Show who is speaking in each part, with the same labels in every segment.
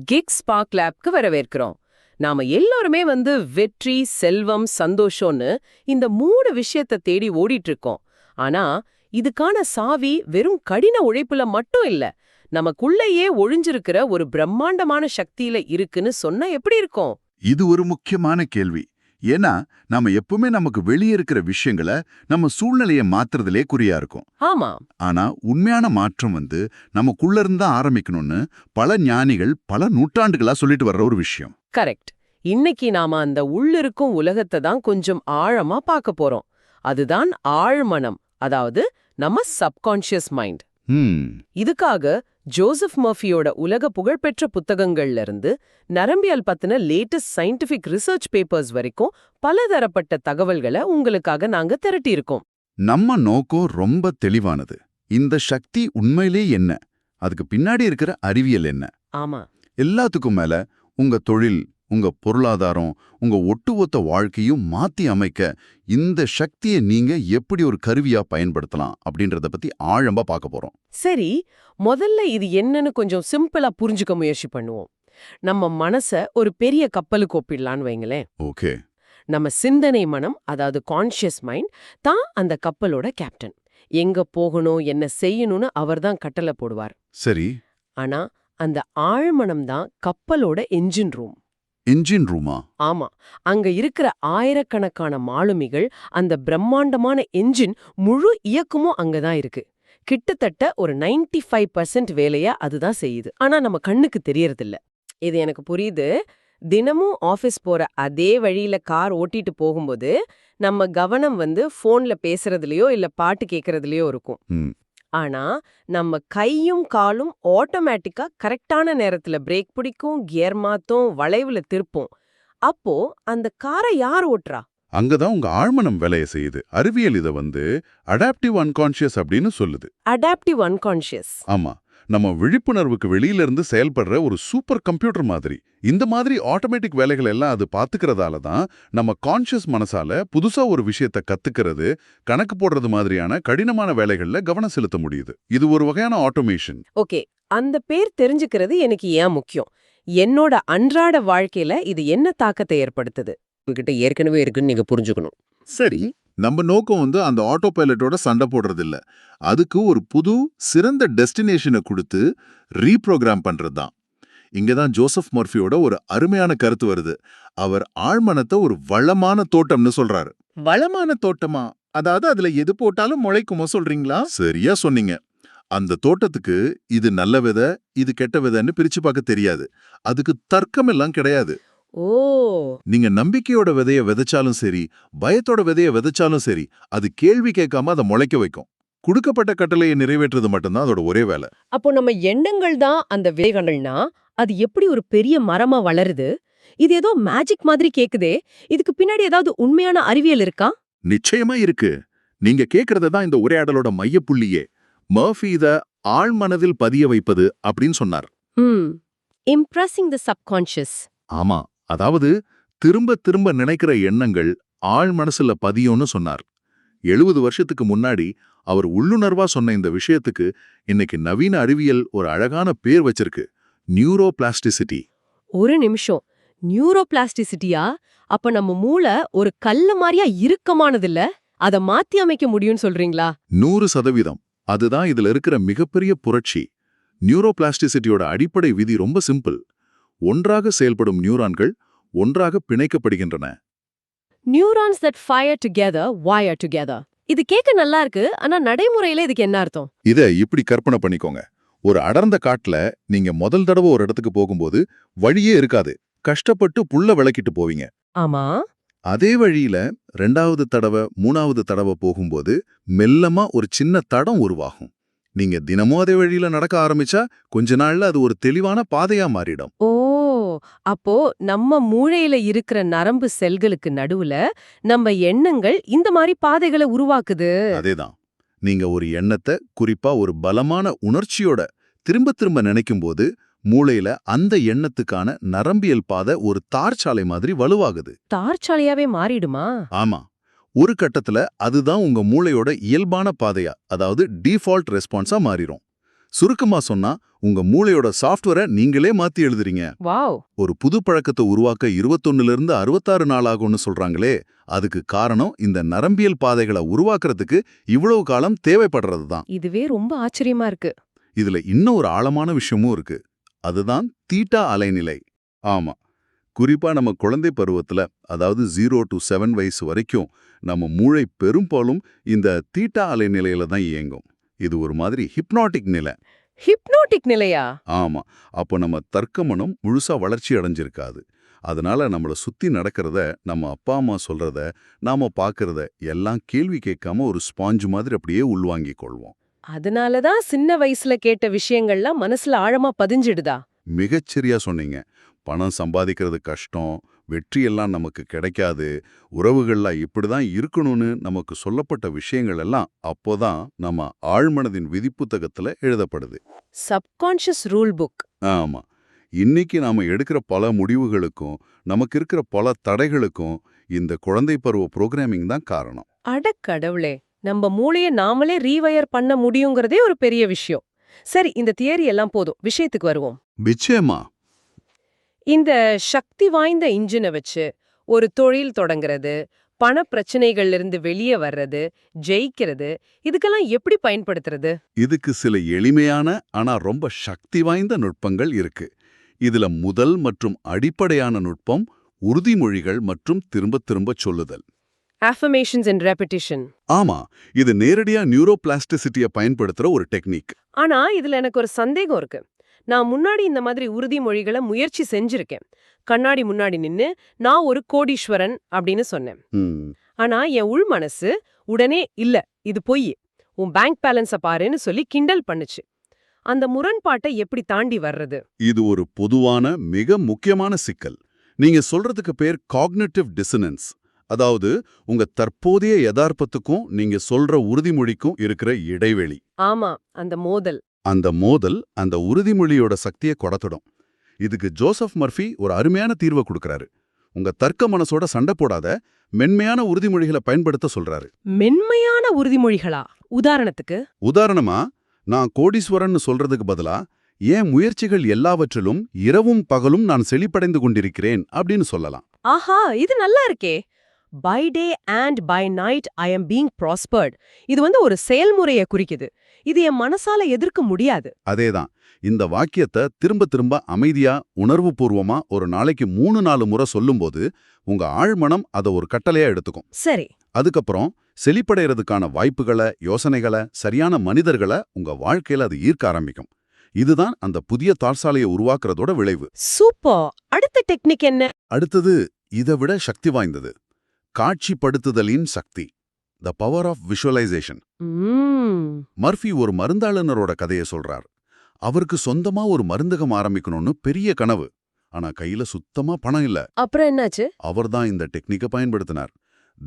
Speaker 1: Kick spark லேப்க்கு வரவேற்கிறோம். நாம எல்லாருமே வந்து வெற்றி செல்வம் சந்தோஷம்னு இந்த மூணு விஷயத்த தேடி ஓடிட்டு இருக்கோம் ஆனா இதுக்கான சாவி வெறும் கடின உழைப்புல மட்டும் இல்ல நமக்குள்ளேயே ஒழிஞ்சிருக்கிற ஒரு பிரம்மாண்டமான சக்தியில இருக்குன்னு சொன்னா எப்படி இருக்கும்?
Speaker 2: இது ஒரு முக்கியமான கேள்வி. ஏன்னா நாம எப்பவுமே நமக்கு வெளியே இருக்கிற விஷயங்களை நம்ம சூழ்நிலையை மாத்துறதுலே குறியா இருக்கும்.
Speaker 1: ஆமா.
Speaker 2: ஆனா உண்மையான மாற்றம் வந்து நமக்குள்ள இருந்தா ஆரம்பிக்கணும்னு பல ஞானிகள் பல நூற்றாண்டுகளா சொல்லிட்டு வர்ற ஒரு விஷயம்.
Speaker 1: கரெக்ட். இன்னைக்கு நாம அந்த உள்ளிருக்கும் உலகத்தை தான் கொஞ்சம் ஆழமா பார்க்க போறோம். அதுதான் ஆழ்மனம் அதாவது நம்ம சப்கான்ஷியஸ் மைண்ட். இதுக்காக ஜோசப் மர்ஃபியோட உலக புகழ்பெற்ற புத்தகங்கள்ல இருந்து நரம்பியல் பத்தின லேட்டஸ்ட் சயின்டிபிக் ரிசர்ச் பேப்பர்ஸ் வரைக்கும் பலதரப்பட்ட தகவல்களை உங்களுக்காக நாங்க திரட்டியிருக்கோம்.
Speaker 2: நம்ம நோக்கம் ரொம்ப தெளிவானது. இந்த சக்தி உண்மையிலே என்ன? அதுக்கு பின்னாடி இருக்கிற அறிவியல் என்ன?
Speaker 1: ஆமா.
Speaker 2: எல்லாத்துக்கும் மேல உங்க தொழில் உங்க பொருளாதாரம் உங்க ஒட்டுமொத்த வாழ்க்கையும் மாத்தி அமைக்க இந்த சக்தியை நீங்க எப்படி ஒரு கருவியா பயன்படுத்தலாம் அப்படின்றத பத்தி ஆழமா பார்க்க போறோம்.
Speaker 1: சரி முதல்ல இது என்னன்னு கொஞ்சம் சிம்பிளா புரிஞ்சுக்க முயற்சி பண்ணுவோம். நம்ம மனச ஒரு பெரிய கப்பலுக்கு ஒப்பிடலான்னு வைங்களேன்.
Speaker 2: ஓகே.
Speaker 1: நம்ம சிந்தனை மனம் அதாவது கான்ஷியஸ் மைண்ட் தான் அந்த கப்பலோட கேப்டன் எங்க போகணும் என்ன செய்யணும்னு அவர்தான் கட்டளை போடுவார்.
Speaker 2: சரி.
Speaker 1: ஆனா அந்த ஆழ்மனம் தான் கப்பலோட என்ஜின் ரூம்
Speaker 2: இன்ஜின் ரூமா?
Speaker 1: ஆமா. அங்க இருக்கிற ஆயிரக்கணக்கான மாலுமிகள் அந்த பிரம்மாண்டமான என்ஜின் முழு இயக்கமும் அங்கதான் இருக்கு. கிட்டத்தட்ட ஒரு 95% ஃபைவ் பர்சன்ட் வேலைய அதுதான் செய்யுது. ஆனா நம்ம கண்ணுக்கு தெரியறதில்ல. இது எனக்கு புரியுது. தினமும் ஆபீஸ் போற அதே வழியில கார் ஓட்டிட்டு போகும்போது நம்ம கவனம் வந்து போன்ல பேசுறதுலயோ இல்ல பாட்டு கேக்குறதுலயோ இருக்கும். ஆனா நம்ம கையும் காலும் ஆட்டோமேட்டிக்கா கரெக்டான நேரத்துல பிரேக் பிடிக்கும் கியர் மாத்தும் வளைவுல திருப்பும். அப்போ அந்த காரை யார் ஓட்டுறா?
Speaker 2: அங்கதான் உங்க ஆழ்மனம் வேலையை செய்யுது. அறிவியல் இத வந்து அடாப்டிவ் அன்கான்ஷியஸ் அப்படின்னு சொல்லுது.
Speaker 1: அடாப்டிவ் அன்கான்ஷியஸ்
Speaker 2: ஆமா. நம்ம விழிப்புணர்வுக்கு வெளியில இருந்து செயல்படுற ஒரு சூப்பர் கம்ப்யூட்டர் மாதிரி. இந்த மாதிரி ஆட்டோமேட்டிக் வேலைகள் எல்லாம் அது பாத்துக்கிறதால தான் நம்ம கான்ஷியஸ் மனசால புதுசா ஒரு விஷயத்த கத்துக்கிறது கணக்கு போடுறது மாதிரியான கடினமான வேலைகள்ல கவனம் செலுத்த முடியுது. இது ஒரு வகையான ஆட்டோமேஷன்.
Speaker 1: ஓகே. அந்த பேர் தெரிஞ்சுக்கிறது எனக்கு ஏன் முக்கியம்? என்னோட அன்றாட வாழ்க்கையில இது என்ன தாக்கத்தை ஏற்படுத்துது? உங்ககிட்ட ஏற்கனவே இருக்குன்னு நீங்க புரிஞ்சுக்கணும்.
Speaker 2: சரி. நம்ம நோக்கம் வந்து அந்த ஆட்டோ பைலட்டோட சண்டை போடுறது இல்ல அதுக்கு ஒரு புது சிறந்த டெஸ்டினேஷனை கொடுத்து ரீப்ரோகிராம் பண்றது தான். இங்க தான் ஜோசப் மர்ஃபியோட ஒரு அருமையான கருத்து வருது. அவர் ஆழ்மனத்தை ஒரு வளமான தோட்டம்னு சொல்றாரு.
Speaker 3: வளமான தோட்டமா? அதாவது அதுல எது போட்டாலும் முளைக்குமோ சொல்றீங்களா?
Speaker 2: சரியா சொன்னீங்க. அந்த தோட்டத்துக்கு இது நல்ல விதை இது கெட்ட விதைன்னு பிரிச்சு பார்க்க தெரியாது. அதுக்கு தர்க்கம் எல்லாம் கிடையாது.
Speaker 1: ஓ.
Speaker 2: நீங்க நம்பிக்கையோட விதைய விதைச்சாலும் சரி பயத்தோட விதைய விதைச்சாலும் சரி அது கேள்வி கேட்காம அதை முளைக்க வைக்கும். கொடுக்கப்பட்ட கட்டளையை நிறைவேற்றுறது மட்டும்தான் அதோட ஒரே வேலை.
Speaker 1: அப்போ நம்ம எண்ணங்கள் தான் அந்த விதைகள்னா அது எப்படி ஒரு பெரிய மரமா வளருது? இது ஏதோ மேஜிக் மாதிரி கேக்குதே. இதுக்கு பின்னாடி ஏதாவது உண்மையான அறிவியல் இருக்கா?
Speaker 2: நிச்சயமா இருக்கு. நீங்க கேக்குறது தான் இந்த உரையாடலோட மையப்புள்ளியே. மர்ஃபி இத ஆழ்மனதில் பதிய வைப்பது அப்படின்னு சொன்னார்.
Speaker 1: இம்ப்ரெஸிங் த சப்கான்ஷியஸ்
Speaker 2: ஆமா. அதாவது திரும்ப திரும்ப நினைக்கிற எண்ணங்கள் ஆழ் மனசுல பதியும்னு சொன்னார். எழுபது வருஷத்துக்கு முன்னாடி அவர் உள்ளுணர்வா சொன்ன இந்த விஷயத்துக்கு இன்னைக்கு நவீன அறிவியல் ஒரு அழகான பேர் வச்சிருக்கு நியூரோ பிளாஸ்டிசிட்டி
Speaker 1: ஒரு நிமிஷம். நியூரோபிளாஸ்டிசிட்டியா? அப்ப நம்ம மூளை ஒரு கல்லு மாதிரியா இறுக்கமானது இல்ல அத மாத்தி அமைக்க முடியும்னு சொல்றீங்களா?
Speaker 2: நூறு சதவீதம். அதுதான் இதுல இருக்கிற மிகப்பெரிய புரட்சி. நியூரோ பிளாஸ்டிசிட்டியோட அடிப்படை விதி ரொம்ப சிம்பிள். ஒன்றாக செயல்படும் நியூரான்கள் ஒன்றாக பிணைக்கப்படுகின்றன.
Speaker 1: Neurons that fire together wire together இது கேட்க நல்லா இருக்கு ஆனா நடைமுறையில இதுக்கு என்ன அர்த்தம்?
Speaker 2: இத இப்படி கற்பனை பண்ணிக்கோங்க. ஒரு அடர்ந்த காட்டுல நீங்க முதல் தடவை ஒரு இடத்துக்கு போகும்போது வழியே இருக்காது. கஷ்டப்பட்டு புல்ல விளக்கிட்டு போவீங்க.
Speaker 1: ஆமா.
Speaker 2: அதே வழியில ரெண்டாவது தடவை மூணாவது தடவை போகும்போது மெல்லமா ஒரு சின்ன தடம் உருவாகும். நீங்க தினமும் அதே வழியில நடக்க ஆரம்பிச்சா கொஞ்ச நாள்ல அது ஒரு தெளிவான பாதையா மாறிடும்.
Speaker 1: ஓ! அப்போ நம்ம மூளையில இருக்கிற நரம்பு செல்களுக்கு நடுவுல நம்ம எண்ணங்கள் இந்த மாதிரி பாதைகளை உருவாக்குது.
Speaker 2: அதேதான். நீங்க ஒரு எண்ணத்தை குறிப்பா ஒரு பலமான உணர்ச்சியோட திரும்ப திரும்ப நினைக்கும் போது மூளையில அந்த எண்ணத்துக்கான நரம்பியல் பாதை ஒரு தார்ச்சாலை மாதிரி வலுவாகுது.
Speaker 1: தார்ச்சாலையாவே மாறிடுமா?
Speaker 2: ஆமா. ஒரு கட்டத்துல அதுதான் உங்க மூளையோட இயல்பான பாதையா அதாவது டிஃபால்ட் ரெஸ்பான்ஸா மாறிடும் சுருக்கமா சொன்னா உங்க மூளையோட சாஃப்ட்வேரை நீங்களே மாத்தி எழுதுறீங்க. ஒரு புது பழக்கத்தை உருவாக்க 21 இருந்து அறுபத்தாறு நாள் ஆகும்னு சொல்றாங்களே அதுக்கு காரணம் இந்த நரம்பியல் பாதைகளை உருவாக்குறதுக்கு இவ்வளவு காலம் தேவைப்படுறது தான்.
Speaker 1: இதுவே ரொம்ப ஆச்சரியமா இருக்கு.
Speaker 2: இதுல இன்னும் ஒரு ஆழமான விஷயமும் இருக்கு. அதுதான் தீட்டா அலைநிலை. ஆமா. குறிப்பா நம்ம குழந்தை பருவத்துல அதாவது ஜீரோ டு செவன் வயசு வரைக்கும் நம்ம மூளை பெரும்பாலும் இந்த தீட்டா அலைநிலையில தான் இயங்கும். இது ஒரு மாதிரி ஹிப்னாட்டிக் நிலை.
Speaker 1: ஹிப்னோட்டிக் நிலையா?
Speaker 2: ஆமா. அப்போ நம்ம தர்க்க மனம் முழுசா வளர்ச்சி அடைஞ்சிருக்காது. அதனால நம்மள சுத்தி நடக்கிறத நம்ம அப்பா அம்மா சொல்றத நாம பார்க்கறத எல்லாம் கேள்வி கேட்காம ஒரு ஸ்பாஞ்சு மாதிரி அப்படியே உள்வாங்கிக் கொள்வோம்.
Speaker 1: அதனாலதான் சின்ன வயசுல கேட்ட விஷயங்கள்லாம் மனசுல ஆழமா பதிஞ்சிடுதா?
Speaker 2: மிகச்சரியா சொன்னீங்க. பணம் சம்பாதிக்கிறது கஷ்டம் வெற்றி எல்லாம் நமக்கு கிடைக்காது உறவுகள்லாம் இப்படிதான் இருக்கணும்னு நமக்கு சொல்லப்பட்ட விஷயங்கள் எல்லாம் அப்போதான் நம்ம ஆழ்மனதின் விதிப்புத்தகத்துல எழுதப்படுது.
Speaker 1: சப்கான்ஷியஸ் ரூல் புக்
Speaker 2: ஆமா. இன்னைக்கு நாம எடுக்கிற பல முடிவுகளுக்கும் நமக்கு இருக்கிற பல தடைகளுக்கும் இந்த குழந்தை பருவ புரோகிராமிங் தான் காரணம்.
Speaker 1: அட கடவுளே நம்ம மூளைய நாமளே ரீவயர் பண்ண முடியுங்கிறதே ஒரு பெரிய விஷயம். சரி இந்த தியரி எல்லாம் போதும். விஷயத்துக்கு வருவோம்.
Speaker 2: நிச்சயமா.
Speaker 1: இந்த சக்தி வாய்ந்த இன்ஜினை வச்சு ஒரு தொழில் தொடங்குறது பண பிரச்சனைகள்ல இருந்து வெளியே வர்றது ஜெயிக்கிறது இதுக்கெல்லாம் எப்படி பயன்படுத்துறது?
Speaker 2: இதுக்கு சில எளிமையான ஆனா ரொம்ப சக்தி வாய்ந்த நுட்பங்கள் இருக்கு. இதுல முதல் மற்றும் அடிப்படையான நுட்பம் உறுதிமொழிகள் மற்றும் திரும்ப திரும்ப சொல்லுதல்.
Speaker 1: Affirmations and repetition.
Speaker 2: ஆமா இது நேரடியா நியூரோபிளாஸ்டிசிட்டிய பயன்படுத்துற ஒரு டெக்னிக்.
Speaker 1: ஆனா இதுல எனக்கு ஒரு சந்தேகம் இருக்கு. நான் முன்னாடி இந்த மாதிரி உறுதிமொழிகளை முயற்சி செஞ்சிருக்கேன். கண்ணாடி முன்னாடி நின்னு நான் ஒரு கோடீஸ்வரன் அப்படின்னு சொன்னேன். ஆனா என் உள் மனசு உடனே இல்ல இது பொய். உன் பேங்க் பேலன்ஸ பாருன்னு சொல்லி கிண்டல் பண்ணுச்சு. அந்த முரண்பாட்டை எப்படி தாண்டி வர்றது?
Speaker 2: இது ஒரு பொதுவான மிக முக்கியமான சிக்கல். நீங்க சொல்றதுக்கு பேர் காக்னிட்டிவ் டிசனன்ஸ். அதாவது உங்க தற்போதைய யதார்த்தத்துக்கும் நீங்க சொல்ற உறுதிமொழிக்கும் இருக்கிற இடைவெளி.
Speaker 1: ஆமா அந்த மோதல்.
Speaker 2: அந்த மோதல் அந்த உறுதிமொழியோட சக்தியை கொடத்துடும். இதுக்கு ஜோசப் மர்ஃபி ஒரு அருமையான தீர்வை கொடுக்கறாரு. உங்க தர்க்க மனசோட சண்டை போடாத மென்மையான உறுதிமொழிகளை பயன்படுத்த சொல்றாரு.
Speaker 1: மென்மையான உறுதிமொழிகளா? உதாரணத்துக்கு?
Speaker 2: உதாரணமா நான் கோடீஸ்வரன் சொல்றதுக்கு பதிலா என் முயற்சிகள் எல்லாவற்றிலும் இரவும் பகலும் நான் செழிப்படைந்து கொண்டிருக்கிறேன் அப்படின்னு சொல்லலாம்.
Speaker 1: ஆஹா இது நல்லா இருக்கே. By day and by night I am being prospered இது வந்து ஒரு செயல்முறையை குறிக்குது. இது என் மனசால எதிர்க்க முடியாது.
Speaker 2: அதேதான். இந்த வாக்கியத்தை திரும்ப திரும்ப அமைதியா உணர்வுபூர்வமா ஒரு நாளைக்கு மூணு நாலு முறை சொல்லும்போது உங்க ஆழ்மனம் அதை ஒரு கட்டளையா எடுத்துக்கும்.
Speaker 1: சரி.
Speaker 2: அதுக்கப்புறம் செழிப்படைறதுக்கான வாய்ப்புகளை யோசனைகளை சரியான மனிதர்களை உங்க வாழ்க்கையில அது ஈர்க்க ஆரம்பிக்கும். இதுதான் அந்த புதிய தாழ்சாலையை உருவாக்குறதோட விளைவு.
Speaker 1: சூப்பர் அடுத்த டெக்னிக் என்ன?
Speaker 2: அடுத்தது இதை விட சக்தி வாய்ந்தது. காட்சிப்படுத்துதலின் சக்தி. The power of visualisation. Murphy ஒரு மருந்தாளுநரோட கதையை சொல்றார். அவருக்கு சொந்தமா ஒரு மருந்தகம் ஆரம்பிக்கணும்னு பெரிய கனவு. ஆனா கையில சுத்தமா பணம் இல்ல.
Speaker 1: அப்புறம் என்னாச்சு?
Speaker 2: அவர்தான் இந்த டெக்னிக்கை பயன்படுத்தினார்.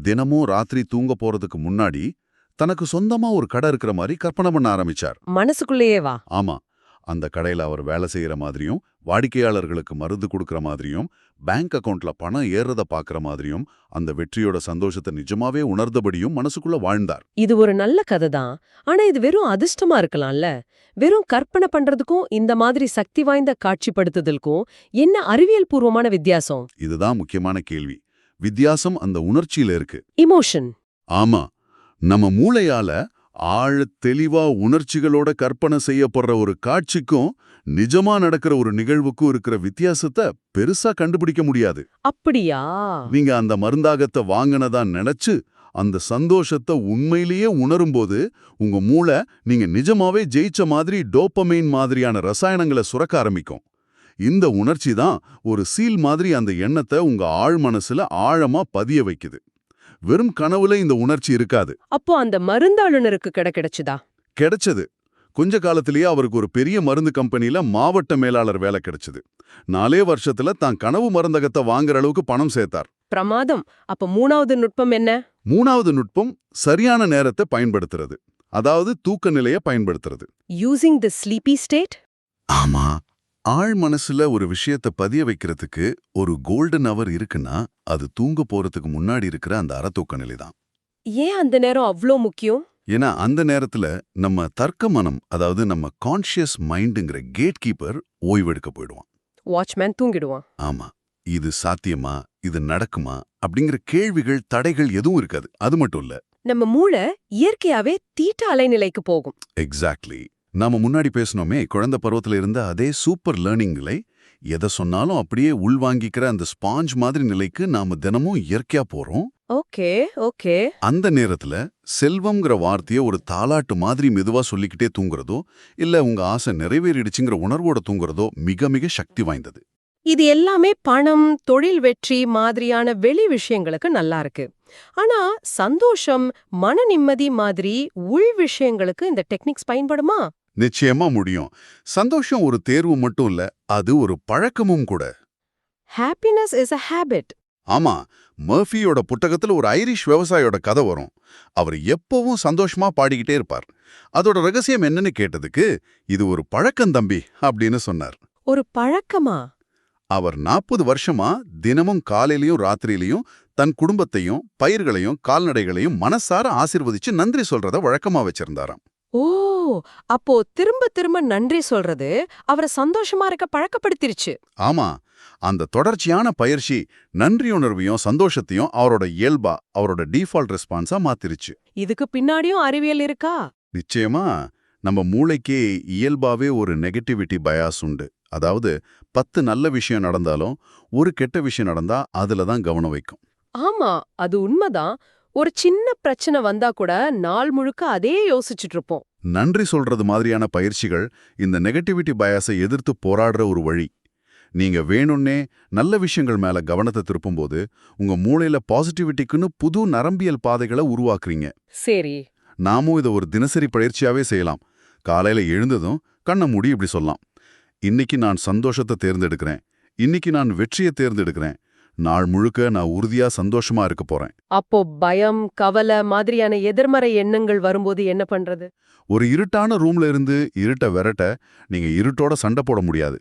Speaker 2: தினமும் ராத்திரி தூங்க போறதுக்கு முன்னாடி தனக்கு சொந்தமா ஒரு கடை இருக்கிற மாதிரி கற்பனை பண்ண ஆரம்பிச்சார்.
Speaker 1: மனசுக்குள்ளேயே வா.
Speaker 2: ஆமா. அந்த கடையில அவர் வேலை செய்யற மாதிரியும் வாடிக்கையாளர்களுக்கு மருந்து கொடுக்கற மாதிரியும் பேங்க் அக்கவுண்ட்ல பணம் ஏறுறத பாக்குற மாதிரியும் அந்த வெற்றியோட சந்தோஷத்தை நிஜமாவே உணர்ந்தபடியும் மனசுக்குள்ள வாழ்ந்தார்.
Speaker 1: இது ஒரு நல்ல கதை தான். ஆனா இது வெறும் அதிர்ஷ்டமா இருக்கலாம்ல? வெறும் கற்பனை பண்றதுக்கும் இந்த மாதிரி சக்தி வாய்ந்த காட்சிப்படுத்துதலுக்கும் என்ன அறிவியல் பூர்வமான வித்தியாசம்?
Speaker 2: இதுதான் முக்கியமான கேள்வி. வித்தியாசம் அந்த உணர்ச்சியில இருக்கு.
Speaker 1: இமோஷன்
Speaker 2: ஆமா. நம்ம மூளையால ஆழ தெளிவா உணர்ச்சிகளோட கற்பனை செய்யப்படுற ஒரு காட்சிக்கும் நிஜமா நடக்கிற ஒரு நிகழ்வுக்கும் இருக்கிற வித்தியாசத்தை பெருசா கண்டுபிடிக்க முடியாது.
Speaker 1: அப்படியா?
Speaker 2: நீங்க அந்த மருந்தாகத்தை வாங்கினதா நினைச்சு அந்த சந்தோஷத்தை உண்மையிலேயே உணரும்போது உங்க மூளை நீங்க நிஜமாவே ஜெயிச்ச மாதிரி டோப்பமைன் மாதிரியான ரசாயனங்களை சுரக்க ஆரம்பிக்கும். இந்த உணர்ச்சி தான் ஒரு சீல் மாதிரி அந்த எண்ணத்தை உங்க ஆழ் மனசுல ஆழமா பதிய வைக்குது. வெறும் கனவுல இந்த உணர்ச்சி இருக்காது.
Speaker 1: அப்போ அந்த மருந்தாளுநருக்கு கிட கிடைச்சுதா?
Speaker 2: கிடைச்சது. கொஞ்ச காலத்திலேயே அவருக்கு ஒரு பெரிய மருந்து கம்பெனில மாவட்ட மேலாளர் வேலை கிடைச்சது. நாலே வருஷத்துல தான் கனவு மருந்தகத்தை வாங்குற அளவுக்கு பணம் சேர்த்தார்.
Speaker 1: பிரமாதம். அப்ப மூணாவது நுட்பம் என்ன?
Speaker 2: மூணாவது நுட்பம் சரியான நேரத்தை பயன்படுத்துறது. அதாவது தூக்க நிலையை பயன்படுத்துறது.
Speaker 1: யூசிங் தி ஸ்லீப்பி ஸ்டேட்
Speaker 2: ஆமா. ஆழ் மனசுல ஒரு விஷயத்தை பதிய வைக்கிறதுக்கு ஒரு கோல்டன் அவர் இருக்குன்னா அது தூங்க போறதுக்கு முன்னாடி இருக்கிற அந்த அறத்தூக்க நிலை தான்
Speaker 1: ஏன் அந்த நேரம் அவ்ளோ முக்கியம்?
Speaker 2: ஏன்னா அந்த நேரத்துல நம்ம தர்க்க மனம் அதாவது நம்ம கான்ஷியஸ் மைண்டுங்கிற கேட் கீப்பர் ஓய்வெடுக்க போயிடுவான்.
Speaker 1: வாட்ச்மேன் தூங்கிடுவான்.
Speaker 2: ஆமா. இது சாத்தியமா? இது நடக்குமா? அப்படிங்கிற கேள்விகள் தடைகள் எதுவும் இருக்காது. அது மட்டும் இல்ல.
Speaker 1: நம்ம மூளை இயற்கையாவே தீட்ட அலைநிலைக்கு போகும்.
Speaker 2: எக்ஸாக்ட்லி நாம முன்னாடி பேசினோமே குழந்தை பருவத்துல இருந்த அதே சூப்பர் லேர்னிங் நிலை எதை சொன்னாலும் அப்படியே உள்வாங்கிக்கிற அந்த ஸ்பாஞ்ச் மாதிரி நிலைக்கு நாம தினமும் இயற்கையா போறோம்.
Speaker 1: Okay okay.
Speaker 2: அந்த நேரத்துல செல்வம்ங்கிற வார்த்தையை ஒரு தாலாட்டு மாதிரி மெதுவா சொல்லிக்கிட்டே தூங்குறதோ இல்ல உங்க ஆசை நிறைவேறிடுச்சுங்கிற உணர்வோட தூங்குறதோ மிக மிக சக்தி வாய்ந்தது.
Speaker 1: இது எல்லாமே பணம் தொழில் வெற்றி மாதிரியான வெளி விஷயங்களுக்கு நல்லா இருக்கு. ஆனா சந்தோஷம் மன நிம்மதி மாதிரி உள் விஷயங்களுக்கு இந்த டெக்னிக்ஸ் பயன்படுமா?
Speaker 2: நிச்சயமா முடியும். சந்தோஷம் ஒரு தேர்வு மட்டும் இல்ல அது ஒரு பழக்கமும் கூட.
Speaker 1: ஹாப்பினஸ் இஸ் அ ஹேபிட்
Speaker 2: ஆமா மர்ஃபியோட புத்தகத்துல ஒரு ஐரிஷ் விவசாயியோட கதை வரும். அவர் எப்பவும் சந்தோஷமா பாடிக்கிட்டே இருப்பார். அதோட ரகசியம் என்னன்னு கேட்டதுக்கு இது ஒரு பழக்கம் தம்பி அப்படின்னு சொன்னார்.
Speaker 1: ஒரு பழக்கமா?
Speaker 2: அவர் நாற்பது வருஷமா தினமும் காலையிலயும் ராத்திரியிலயும் தன் குடும்பத்தையும் பயிர்களையும் கால்நடைகளையும் மனசார ஆசிர்வதிச்சு நன்றி சொல்றத வழக்கமா வச்சிருந்தாராம்.
Speaker 1: ஓ அப்போ திரும்ப திரும்ப நன்றி சொல்றது அவரை சந்தோஷமா இருக்க பழக்கப்படுத்திருச்சு.
Speaker 2: ஆமா அந்த தொடர்ச்சியான பயிற்சி நன்றியுணர்வையும் சந்தோஷத்தையும் அவரோட இயல்பா அவரோட டிஃபால்ட் ரெஸ்பான்ஸா மாத்திருச்சு.
Speaker 1: இதுக்கு பின்னாடியும் அறிவியல் இருக்கா?
Speaker 2: நிச்சயமா நம்ம மூளைக்கே இயல்பாவே ஒரு நெகட்டிவிட்டி பயாஸ் உண்டு. அதாவது பத்து நல்ல விஷயம் நடந்தாலும் ஒரு கெட்ட விஷயம் நடந்தா அதுல தான் கவனம் வைக்கும்.
Speaker 1: ஆமா அது உண்மைதான். ஒரு சின்ன பிரச்சனை வந்தா கூட நாள் முழுக்க அதே யோசிச்சுட்டு இருப்போம்
Speaker 2: நன்றி சொல்றது மாதிரியான பயிற்சிகள் இந்த நெகட்டிவிட்டி பயாஸை எதிர்த்து போராடுற ஒரு வழி. நீங்க வேணும்னே நல்ல விஷயங்கள் மேல கவனத்தை திருப்பும்போது உங்க மூளையில பாசிட்டிவிட்டிக்குன்னு புது நரம்பியல் பாதைகளை உருவாக்குறீங்க.
Speaker 1: சரி.
Speaker 2: நாமும் இதை ஒரு தினசரி பயிற்சியாவே செய்யலாம். காலையில எழுந்ததும் கண்ணை மூடி இப்படி சொல்லலாம். இன்னைக்கு நான் சந்தோஷத்தை தேர்ந்தெடுக்கிறேன். இன்னைக்கு நான் வெற்றியை தேர்ந்தெடுக்கிறேன். நாள் முழுக்க நான் உறுதியா சந்தோஷமா இருக்க போறேன்.
Speaker 1: அப்போ பயம் கவலை மாதிரியான எதிர்மறை எண்ணங்கள் வரும்போது என்ன பண்றது?
Speaker 2: ஒரு இருட்டான ரூம்ல இருந்து இருட்ட விரட்ட நீங்க இருட்டோட சண்டை போட முடியாது.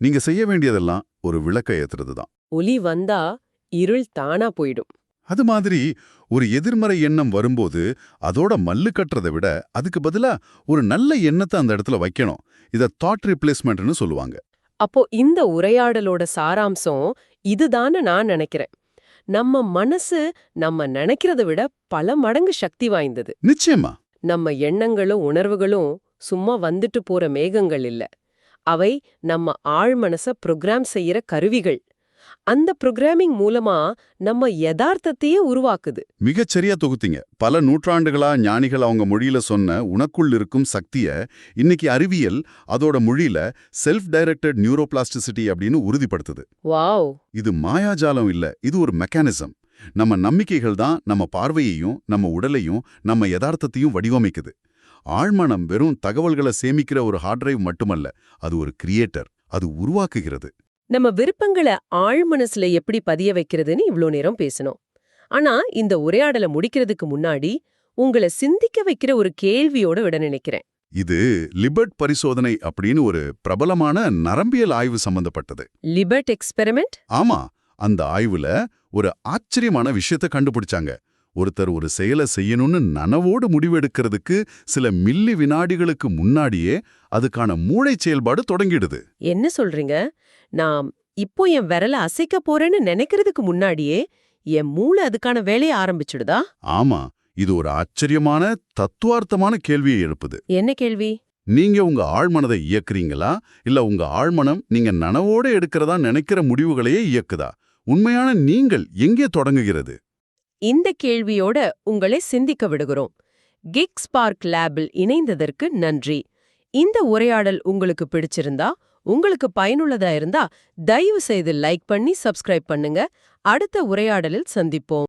Speaker 2: நீங்க செய்ய வேண்டியதெல்லாம் ஒரு விளக்கை ஏத்துறது தான்
Speaker 1: ஒலி வந்தா இருள் தானா போயிடும்.
Speaker 2: அது மாதிரி ஒரு எதிர்மறை எண்ணம் வரும்போது அதோட மல்லு கட்டுறதை விட அதுக்கு பதிலா ஒரு நல்ல எண்ணத்தை அந்த இடத்துல வைக்கணும். இத தாட் ரிப்ளேஸ்மெண்ட்னு சொல்லுவாங்க.
Speaker 1: அப்போ இந்த உரையாடலோட சாராம்சம் இதுதான்னு நான் நினைக்கிறேன். நம்ம மனசு நம்ம நினைக்கிறத விட பல மடங்கு சக்தி வாய்ந்தது.
Speaker 2: நிச்சயமா.
Speaker 1: நம்ம எண்ணங்களும் உணர்வுகளும் சும்மா வந்துட்டு போற மேகங்கள் இல்ல. அவை நம்ம ஆழ் மனச ப்ரோக்ராம் செய்யற கருவிகள். அந்த ப்ரோக்ராமிங் மூலமா நம்ம யதார்த்தத்தையே உருவாக்குது.
Speaker 2: மிகச் சரியா தொகுத்தீங்க. பல நூற்றாண்டுகளா ஞானிகள் அவங்க மொழியில சொன்ன உனக்குள் இருக்கும் சக்திய இன்னைக்கு அறிவியல் அதோட மொழியில செல்ஃப் டைரக்டட் நியூரோபிளாஸ்டிசிட்டி அப்படின்னு உறுதிப்படுத்துது.
Speaker 1: வாவ்.
Speaker 2: இது மாயாஜாலம் இல்ல இது ஒரு மெக்கானிசம் நம்ம நம்பிக்கைகள் தான் நம்ம பார்வையையும் நம்ம உடலையும் நம்ம யதார்த்தத்தையும் வடிவமைக்குது. ஆழ்மனம் வெறும் தகவல்களை சேமிக்கிற ஒரு ஹார்ட் டிரைவ் மட்டுமல்ல அது ஒரு கிரியேட்டர் அது உருவாக்குகிறது.
Speaker 1: நம்ம விருப்பங்களை ஆழ் மனசுல எப்படி பதிய வைக்கிறதுன்னு இவ்ளோ நேரம் பேசணும். ஆனா இந்த உரையாடலை முடிக்கிறதுக்கு முன்னாடி உங்களை சிந்திக்க வைக்கிற ஒரு கேள்வியோட விட நினைக்கிறேன்.
Speaker 2: இது லிபர்ட் பரிசோதனை அப்படின்னு ஒரு பிரபலமான நரம்பியல் ஆய்வு சம்பந்தப்பட்டது.
Speaker 1: Libet experiment?
Speaker 2: ஆமா அந்த ஆய்வுல ஒரு ஆச்சரியமான விஷயத்தை கண்டுபிடிச்சாங்க. ஒருத்தர் ஒரு செயலை செய்யணும்னு நனவோடு முடிவெடுக்கிறதுக்கு சில மில்லி வினாடிகளுக்கு முன்னாடியே அதுக்கான மூளை செயல்பாடு தொடங்கிடுது.
Speaker 1: என்ன சொல்றீங்க? நான் இப்போ என் விரல அசைக்க போறேன்னு நினைக்கிறதுக்கு முன்னாடியே என் மூளை அதுக்கான வேலையை ஆரம்பிச்சுடுதா?
Speaker 2: ஆமா இது ஒரு ஆச்சரியமான தத்துவார்த்தமான கேள்வியை எழுப்புது.
Speaker 1: என்ன கேள்வி?
Speaker 2: நீங்க உங்க ஆழ்மனதை இயக்குறீங்களா? இல்ல உங்க ஆழ்மனம் நீங்க நனவோட எடுக்கிறதா நினைக்கிற முடிவுகளையே இயக்குதா? உண்மையான நீங்கள் எங்கே தொடங்குகிறது?
Speaker 1: இந்த கேள்வியோட உங்களை சிந்திக்க விடுகிறோம். கிக் ஸ்பார்க் லேபில் இணைந்ததற்கு நன்றி. இந்த உரையாடல் உங்களுக்கு பிடிச்சிருந்தா உங்களுக்கு பயனுள்ளதா இருந்தா தயவு செய்து லைக் பண்ணி சப்ஸ்கிரைப் பண்ணுங்க. அடுத்த உரையாடலில் சந்திப்போம்.